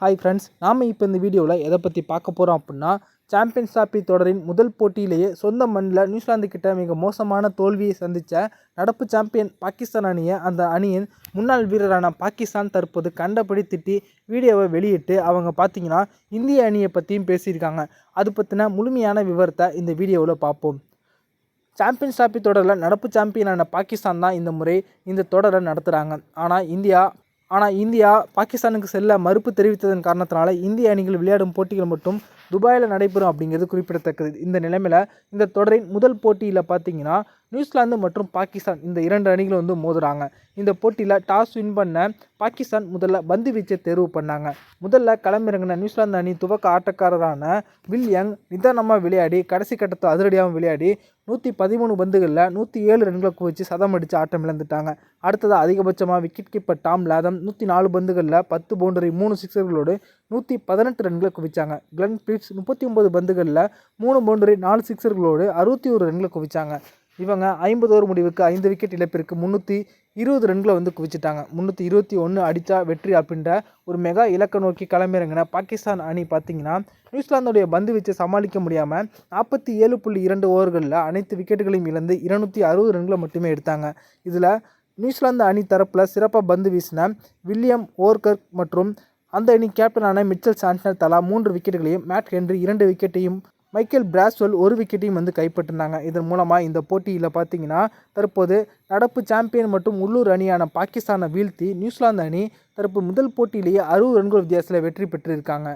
Hi friends நாம் இப்போ இந்த வீடியோவில் எதை பற்றி பார்க்க போகிறோம் அப்படின்னா சாம்பியன்ஸ் டிராபி தொடரின் முதல் போட்டியிலேயே சொந்த மண்ணில் நியூசிலாந்து கிட்ட மிக மோசமான தோல்வியை சந்தித்த நடப்பு சாம்பியன் பாகிஸ்தான் அணியை அந்த அணியின் முன்னாள் வீரரான பாகிஸ்தான் தற்போது கண்டபடி திட்டி வீடியோவை வெளியிட்டு அவங்க பார்த்தீங்கன்னா இந்திய அணியை பற்றியும் பேசியிருக்காங்க. அது பற்றின முழுமையான விவரத்தை இந்த வீடியோவில் பார்ப்போம். சாம்பியன்ஸ் டிராபி தொடரில் நடப்பு சாம்பியனான பாகிஸ்தான் தான் இந்த முறை இந்த தொடரை நடத்துகிறாங்க ஆனால் இந்தியா ஆனால் இந்தியா பாகிஸ்தானுக்கு செல்ல மறுப்பு தெரிவித்ததன் காரணத்தினால இந்திய அணிகள் விளையாடும் போட்டிகள் மட்டும் துபாயில் நடைபெறும் அப்படிங்கிறது குறிப்பிடத்தக்கது. இந்த நிலைமையில் இந்த தொடரின் முதல் போட்டியில் பார்த்தீங்கன்னா நியூசிலாந்து மற்றும் பாகிஸ்தான் இந்த இரண்டு அணிகளும் வந்து மோதுறாங்க. இந்த போட்டியில் டாஸ் வின் பண்ண பாகிஸ்தான் முதல்ல பந்து வீச்சை தேர்வு பண்ணாங்க. முதல்ல களமிறங்கின நியூசிலாந்து அணி துவக்க ஆட்டக்காரரான வில் யங் நிதானமாக விளையாடி கடைசி கட்டத்தை அதிரடியாகவும் விளையாடி நூற்றி பதிமூணு பந்துகளில் நூற்றி ஏழு ரன்களை குவிச்சு சதம் அடித்து ஆட்டம் இழந்துட்டாங்க. அடுத்ததாக அதிகபட்சமாக விக்கெட் கீப்பர் டாம் லாதம் நூற்றி நாலு பந்துகளில் பத்து பவுண்டரி மூணு சிக்ஸர்களோடு நூற்றி பதினெட்டு ரன்களை குவிச்சாங்க. கிளன் பிரிட்ஸ் முப்பத்தி ஒம்பது பந்துகளில் மூணு பவுண்டரி நாலு சிக்ஸர்களோடு அறுபத்தி ஒரு ரன்களை குவிச்சாங்க. இவங்க ஐம்பது ஓவர் முடிவுக்கு ஐந்து விக்கெட் இழப்பிற்கு முந்நூற்றி இருபது ரன்களை வந்து குவிச்சிட்டாங்க. முந்நூற்றி இருபத்தி ஒன்று அடித்தா வெற்றி அப்படின்ற ஒரு மெகா இலக்கை நோக்கி களமிறங்கின பாகிஸ்தான் அணி பார்த்திங்கன்னா நியூசிலாந்துடைய பந்து வீச்சை சமாளிக்க முடியாமல் நாற்பத்தி ஏழு புள்ளி இரண்டு ஓவர்களில் அனைத்து விக்கெட்டுகளையும் இழந்து இருநூற்றி அறுபது ரன்களை மட்டுமே எடுத்தாங்க. இதில் நியூசிலாந்து அணி தரப்பில் சிறப்பாக பந்து வீசின வில்லியம் ஓர்கர் மற்றும் அந்த அணி கேப்டனான மிச்சல் சாண்ட்னர் தலா மூன்று விக்கெட்டுகளையும் மேட் ஹென்றி இரண்டு விக்கெட்டையும் மைக்கேல் பிராஸ்வெல் ஒரு விக்கெட்டையும் வந்து கைப்பற்றினாங்க. இதன் மூலமாக இந்த போட்டியில் பார்த்தீங்கன்னா தற்போது நடப்பு சாம்பியன் மற்றும் உள்ளூர் அணியான பாகிஸ்தானை வீழ்த்தி நியூசிலாந்து அணி தற்போது முதல் போட்டியிலேயே அறுபது ரன்கள் வித்தியாசத்தில் வெற்றி பெற்றிருக்காங்க.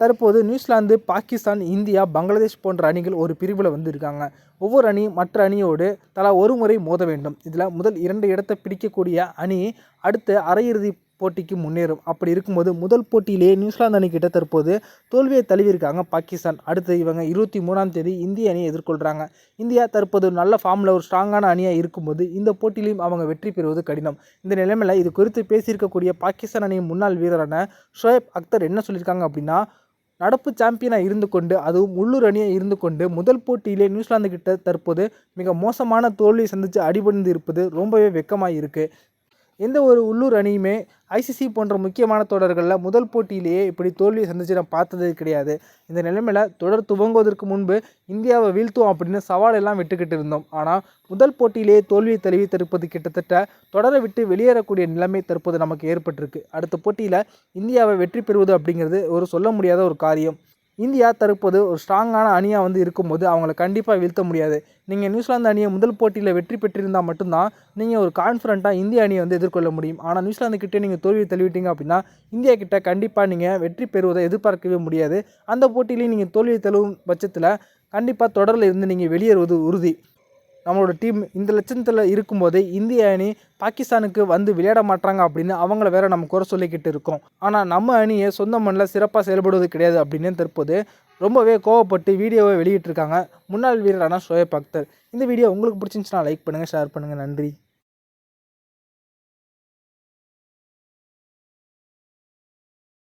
தற்போது நியூசிலாந்து பாகிஸ்தான் இந்தியா பங்களாதேஷ் போன்ற அணிகள் ஒரு பிரிவில் வந்திருக்காங்க. ஒவ்வொரு அணி மற்ற அணியோடு தலா ஒரு முறை மோத வேண்டும். இதில் முதல் இரண்டு இடத்தை பிடிக்கக்கூடிய அணி அடுத்த அரையிறுதி போட்டிக்கு முன்னேறும். அப்படி இருக்கும்போது முதல் போட்டியிலேயே நியூசிலாந்து அணிக்கிட்ட தற்போது தோல்வியை தழுவியிருக்காங்க பாகிஸ்தான். அடுத்து இவங்க இருபத்தி மூணாம் தேதி இந்திய அணியை எதிர்கொள்கிறாங்க இந்தியா தற்போது நல்ல ஃபார்மில் ஒரு ஸ்ட்ராங்கான அணியாக இருக்கும்போது இந்த போட்டியிலையும் அவங்க வெற்றி பெறுவது கடினம். இந்த நிலைமையில் இது குறித்து பேசியிருக்கக்கூடிய பாகிஸ்தான் அணியின் முன்னாள் வீரரான ஷோயப் அக்தர் என்ன சொல்லியிருக்காங்க அப்படின்னா நடப்பு சாம்பியனாக இருந்து கொண்டு அதுவும் உள்ளூர் அணியாக இருந்து கொண்டு முதல் போட்டியிலே நியூசிலாந்து கிட்ட தற்போது மிக மோசமான தோல்வியை சந்தித்து அடிபணிந்து இருப்பது ரொம்பவே வெக்கமாக இருக்குது எந்த ஒரு உள்ளூர் அணியுமே ஐசிசி போன்ற முக்கியமான தொடர்களில் முதல் போட்டியிலேயே இப்படி தோல்வியை சந்தித்து நான் பார்த்தது கிடையாது. இந்த நிலைமையில் தொடர் துவங்குவதற்கு முன்பு இந்தியாவை வீழ்த்துவோம் அப்படின்னு சவால் எல்லாம் விட்டுக்கிட்டு இருந்தோம். ஆனால் முதல் போட்டியிலேயே தோல்வியை தழுவி தடுப்பது கிட்டத்தட்ட தொடரை விட்டு வெளியேறக்கூடிய நிலைமை தற்போது நமக்கு ஏற்பட்டிருக்கு. அடுத்த போட்டியில் இந்தியாவை வெற்றி பெறுவது அப்படிங்கிறது ஒரு சொல்ல முடியாத ஒரு காரியம். இந்தியா தற்போது ஒரு ஸ்ட்ராங்கான அணியாக வந்து இருக்கும்போது அவங்கள கண்டிப்பாக வீழ்த்த முடியாது. நீங்கள் நியூசிலாந்து அணியை முதல் போட்டியில் வெற்றி பெற்றிருந்தால் மட்டும்தான் நீங்கள் ஒரு கான்ஃபிடண்ட்டாக இந்திய அணியை வந்து எதிர்கொள்ள முடியும். ஆனால் நியூசிலாந்து கிட்டே நீங்கள் தோல்வி தள்ளிவிட்டீங்க அப்படின்னா இந்தியா கிட்ட கண்டிப்பாக நீங்கள் வெற்றி பெறுவதை எதிர்பார்க்கவே முடியாது. அந்த போட்டியிலையும் நீங்கள் தோல்வியை தழுவும் பட்சத்தில் கண்டிப்பாக தொடரில் இருந்து நீங்கள் வெளியேறுவது உறுதி. நம்மளோட டீம் இந்த லட்சத்தில் இருக்கும்போது இந்திய அணி பாகிஸ்தானுக்கு வந்து விளையாட மாட்டாங்க அப்படின்னு அவங்கள வேற நம்ம குறை சொல்லிக்கிட்டு இருக்கோம். ஆனால் நம்ம அணியை சொந்த மண்ணில் சிறப்பாக செயல்படுவது கிடையாது அப்படின்னு தற்போது ரொம்பவே கோவப்பட்டு வீடியோவை வெளியிட்டிருக்காங்க முன்னாள் வீரரான ஷோயப் அக்தர். இந்த வீடியோ உங்களுக்கு பிடிச்சிருந்துச்சுன்னா லைக் பண்ணுங்கள் ஷேர் பண்ணுங்கள் நன்றி.